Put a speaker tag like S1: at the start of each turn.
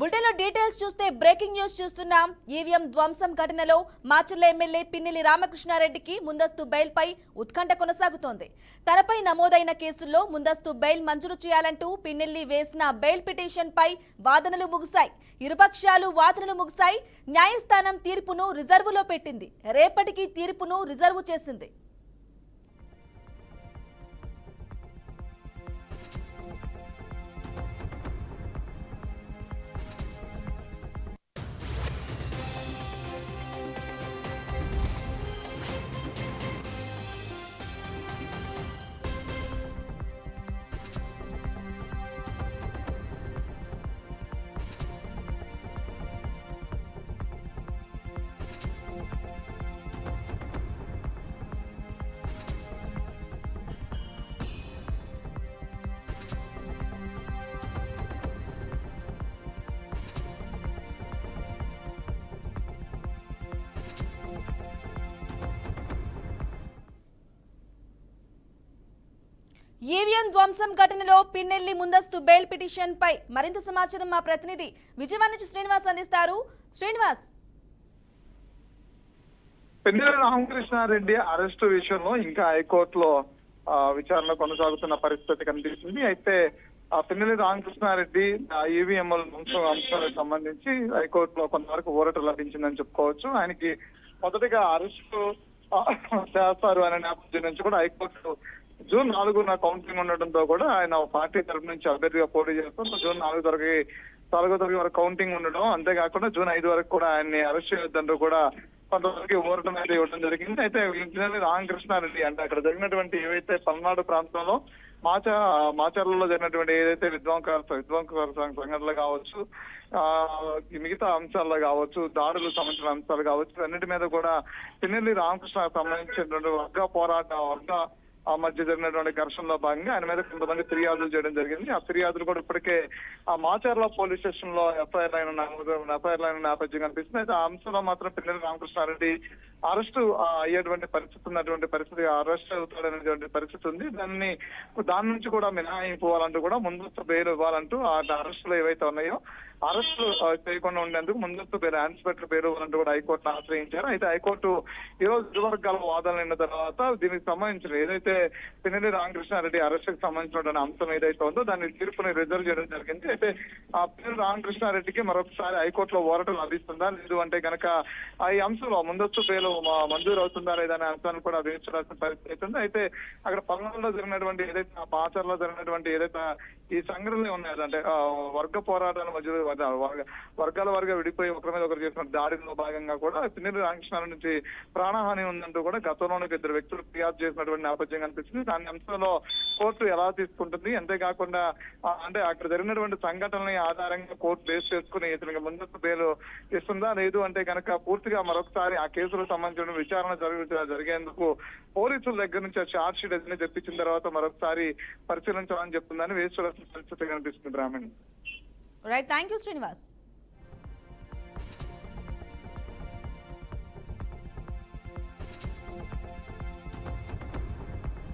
S1: బులెటిన్లో డీటెయిల్స్ చూస్తే breaking news చూస్తున్నాం. ఈవీఎం ధ్వంసం ఘటనలో మాచర్ల ఎమ్మెల్యే పిన్నెల్లి రామకృష్ణారెడ్డికి ముందస్తు బెయిల్పై ఉత్కంఠ కొనసాగుతోంది. తనపై నమోదైన కేసుల్లో ముందస్తు బెయిల్ మంజూరు చేయాలంటూ పిన్నెల్లి వేసిన బెయిల్ పిటిషన్పై వాదనలు ముగిశాయి. ఇరుపక్షాలు వాదనలు ముగిశాయి. న్యాయస్థానం తీర్పును రిజర్వులో పెట్టింది. రేపటికి తీర్పును రిజర్వు చేసింది. ఈవీఎం ధ్వంసం ఘటనలో పిన్నెల్లి ముందస్తు బెయిల్ పిటిషన్ పై మరింత సమాచారం మా ప్రతినిధి విజయవాడ నుంచి శ్రీనివాస్ అందిస్తారు. శ్రీనివాస్.
S2: పిన్నెల్లి రామకృష్ణారెడ్డి అరెస్టు విషయంలో ఇంకా హైకోర్టులో విచారణ కొనసాగుతున్న పరిస్థితి కనిపిస్తుంది. అయితే ఆ పిన్నెల్లి రామకృష్ణారెడ్డి ఈవీఎంఎల్ అంశాలకు సంబంధించి హైకోర్టులో కొంతవరకు ఊరట లభించిందని చెప్పుకోవచ్చు. ఆయనకి మొదటగా అరెస్టు చేస్తారు అనే నేపథ్యం నుంచి కూడా హైకోర్టు జూన్ నాలుగున కౌంటింగ్ ఉండడంతో కూడా ఆయన పార్టీ తరపు నుంచి అభ్యర్థిగా పోటీ చేస్తూ. జూన్ నాలుగు తరగతి నాలుగో తరగతి వరకు కౌంటింగ్ ఉండడం. అంతేకాకుండా జూన్ ఐదు వరకు కూడా ఆయన్ని అరెస్ట్ చేయొద్దంటూ కూడా కొంతవరకు ఊరటం అయితే ఇవ్వడం జరిగింది. అయితే ఇంజనీర్ రామకృష్ణారెడ్డి అంటే అక్కడ జరిగినటువంటి ఏవైతే పల్నాడు ప్రాంతంలో మాచా మాచర్లలో జరిగినటువంటి ఏదైతే విధ్వంకర విధ్వంకర సంఘటనలు కావచ్చు ఆ మిగతా అంశాల్లో కావచ్చు దాడులకు సంబంధించిన అంశాలు కావచ్చు అన్నిటి మీద కూడా పిన్నెల్లి రామకృష్ణ సంబంధించినటువంటి వర్గ పోరాట వర్గ ఆ మధ్య జరిగినటువంటి ఘర్షణలో భాగంగా ఆయన మీద కొంతమంది ఫిర్యాదులు చేయడం జరిగింది. ఆ ఫిర్యాదులు కూడా ఇప్పటికే ఆ మాచర్ల పోలీస్ స్టేషన్లో ఎఫ్ఐఆర్ అయిన ఎఫ్ఐఆర్ అయిన నేపథ్యం కనిపిస్తుంది అయితే ఆ అంశంలో మాత్రం పిల్లలు రామకృష్ణారెడ్డి అరెస్ట్ అయ్యేటువంటి పరిస్థితి ఉన్నటువంటి పరిస్థితి అరెస్ట్ అవుతాడనేటువంటి పరిస్థితి ఉంది. దాన్ని దాని నుంచి కూడా మినహాయింపు ఇవ్వాలంటూ కూడా ముందస్తు బెయిల్ ఇవ్వాలంటూ ఆ అరెస్టులు ఏవైతే ఉన్నాయో అరెస్టు చేయకుండా ఉండేందుకు ముందస్తు బెయిల్ ఇన్స్పెక్టర్ పేరు ఇవ్వాలంటూ కూడా హైకోర్టును ఆశ్రయించారు. అయితే హైకోర్టు ఈ రోజు ఇరువర్గాల వాదనలు అయిన తర్వాత దీనికి సంబంధించిన ఏదైతే పిన్నెల్లి రామకృష్ణారెడ్డి అరెస్ట్కి సంబంధించినటువంటి అంశం ఏదైతే ఉందో దాన్ని తీర్పుని రిజర్వ్ చేయడం జరిగింది. అయితే ఆ పిన్నెల్లి రామకృష్ణారెడ్డికి మరొకసారి హైకోర్టులో ఓరటం లభిస్తుందా? లేదు అంటే కనుక ఆ ఈ అంశంలో ముందస్తు బెయిల్ మంజూరు అవుతుందా లేదా అనే అంశాన్ని కూడా వేయించాల్సిన పరిస్థితి అవుతుంది అయితే అక్కడ పల్నాడులో జరిగినటువంటి ఏదైతే ఆ పాచర్లో జరిగినటువంటి ఏదైతే ఈ సంఘటనలు ఉన్నాయి అంటే వర్గ పోరాటాల మధ్య వర్గాల వర్గ విడిపోయి ఒకరి మీద ఒకరు చేసిన దాడిలో భాగంగా కూడా పిన్నెల్లి రామకృష్ణారెడ్డి నుంచి ప్రాణహాని ఉందంటూ కూడా గతంలోనే ఇద్దరు వ్యక్తులు ఫిర్యాదు చేసినటువంటి నేపథ్యం కనిపించింది దాని అంశంలో కోర్టు ఎలా తీసుకుంటుంది? అంతేకాకుండా అంటే అక్కడ జరిగినటువంటి సంఘటనని ఆధారంగా కోర్టు బేస్ చేసుకుని ఇతనికి ముందస్తు బెయిల్ ఇస్తుందా? లేదు అంటే కనుక పూర్తిగా మరొకసారి ఆ కేసులకు సంబంధించిన విచారణ జరుగు జరిగేందుకు పోలీసుల దగ్గర నుంచి చార్జ్ షీట్ అన్ని తెప్పించిన తర్వాత మరొకసారి పరిశీలించాలని చెప్తుందని వేసి చూడాల్సిన పరిస్థితి కనిపిస్తుంది Brahman
S1: right thank you Srinivas